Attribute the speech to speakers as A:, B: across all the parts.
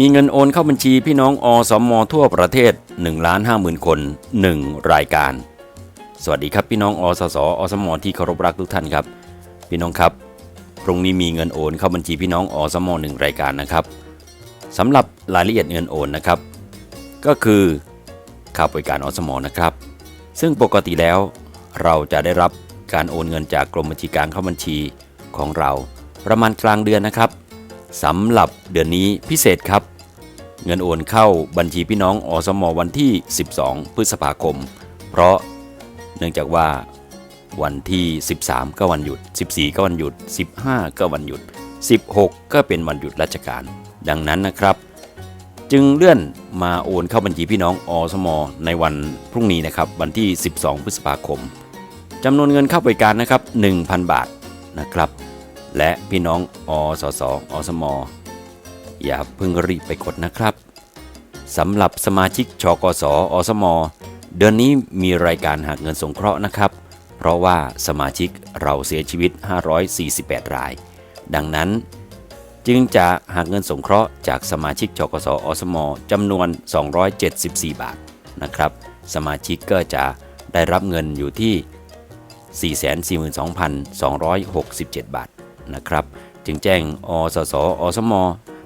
A: มีเงินโอนเข้าบัญชีพี่น้องอสมทั่วประเทศ1ล้าน5 0,000 คน 1 รายการ สวัสดีครับพี่น้องอสสอสมที่เคารพรักทุกท่านครับ พี่น้องครับ พรุ่งนี้มีเงินโอนเข้าบัญชีพี่น้องอสมหนึ่งรายการนะครับสำหรับรายละเอียดเงินโอนนะครับ ก็คือค่าบริการอสมนะครับ ซึ่งปกติแล้วเราจะได้รับการโอนเงินจากกรมบัญชีกลางเข้าบัญชีของเรา ประมาณกลางเดือนนะครับ สำหรับเดือนนี้พิเศษครับ เงินโอนเข้าบัญชีพี่น้องอสมวันที่ 12 พฤษภาคม เพราะเนื่องจากว่าวันที่ 13 ก็วันหยุด 14 ก็วันหยุด 15 ก็วันหยุด 16 ก็เป็นวันหยุดราชการ ดังนั้นนะครับ จึงเลื่อนมาโอนเข้าบัญชีพี่น้องอสมในวันพรุ่งนี้นะครับ วันที่ 12 พฤษภาคมจำนวนเงินเข้าบริการนะครับ 1,000 บาทนะครับ และพี่น้องอสสอสม อย่าเพิ่งรีบไปกดนะครับสำหรับสมาชิกชกสอสม เดือนนี้มีรายการหักเงินสงเคราะห์นะครับ เพราะว่าสมาชิกเราเสียชีวิต 548 ราย ดังนั้น จึงจะหักเงินสงเคราะห์จากสมาชิกชกสอสมจำนวน 274 บาทนะครับ สมาชิกก็จะได้รับเงินอยู่ที่ 442,267 บาท นะครับ จึงแจ้งอสสอสม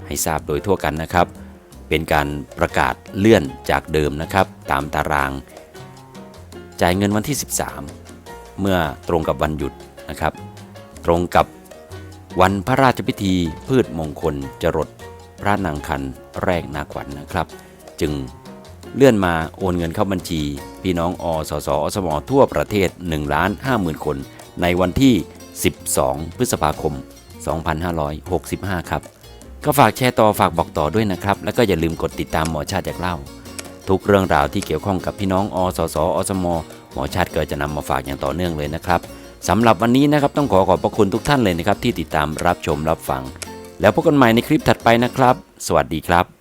A: ให้ทราบโดยทั่วกันนะครับ เป็นการประกาศเลื่อนจากเดิมนะครับ ตามตาราง จ่ายเงินวันที่ 13 เมื่อตรงกับวันหยุดนะครับ ตรงกับวันพระราชพิธีพืชมงคลจรดพระนางคันแรกนาขวัญนนะครับ จึงเลื่อนมาโอนเงินเข้าบัญชี พี่น้องอสสอสมทั่วประเทศ1ล้าน50,000 คน ในวันที่ 12 พฤษภาคม 2565 ครับ ก็ฝากแชร์ต่อฝากบอกต่อด้วยนะครับ แล้วก็อย่าลืมกดติดตามหมอชาติอยากเล่า ทุกเรื่องราวที่เกี่ยวข้องกับพี่น้องอสสอสมหมอชาติก็จะนำมาฝากอย่างต่อเนื่องเลยนะครับสำหรับวันนี้นะครับต้องขอขอบพระคุณทุกท่านเลยนะครับที่ติดตามรับชมรับฟัง แล้วพบกันใหม่ในคลิปถัดไปนะครับ สวัสดีครับ